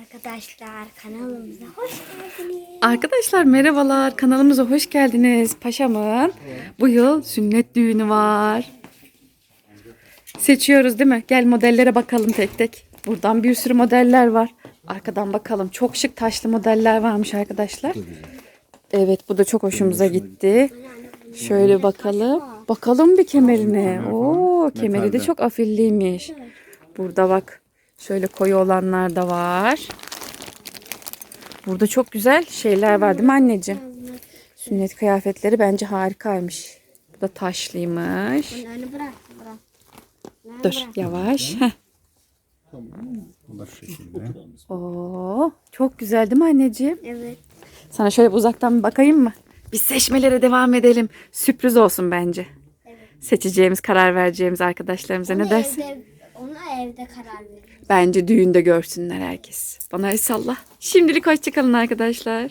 Arkadaşlar kanalımıza hoş geldiniz. Arkadaşlar merhabalar kanalımıza hoş geldiniz. Paşamın bu yıl sünnet düğünü var. Seçiyoruz değil mi? Gel modellere bakalım tek tek. Buradan bir sürü modeller var. Arkadan bakalım. Çok şık taşlı modeller varmış arkadaşlar. Evet bu da çok hoşumuza gitti. Şöyle bakalım. Bakalım bir kemerine. Oo kemeri de çok afilliymiş. Burada bak. Şöyle koyu olanlar da var. Burada çok güzel şeyler var değil mi anneciğim? Sünnet kıyafetleri bence harikaymış. Bu da taşlıymış. Bırak bırak. Dur bırak. yavaş. Şu şekilde. Oo, çok güzel değil mi anneciğim? Evet. Sana şöyle bir uzaktan bir bakayım mı? Biz seçmelere devam edelim. Sürpriz olsun bence. Seçeceğimiz, karar vereceğimiz arkadaşlarımıza ne dersin? Evde, onu evde karar verin. Bence düğünde görsünler herkes. Bana el salla. Şimdilik hoşçakalın arkadaşlar.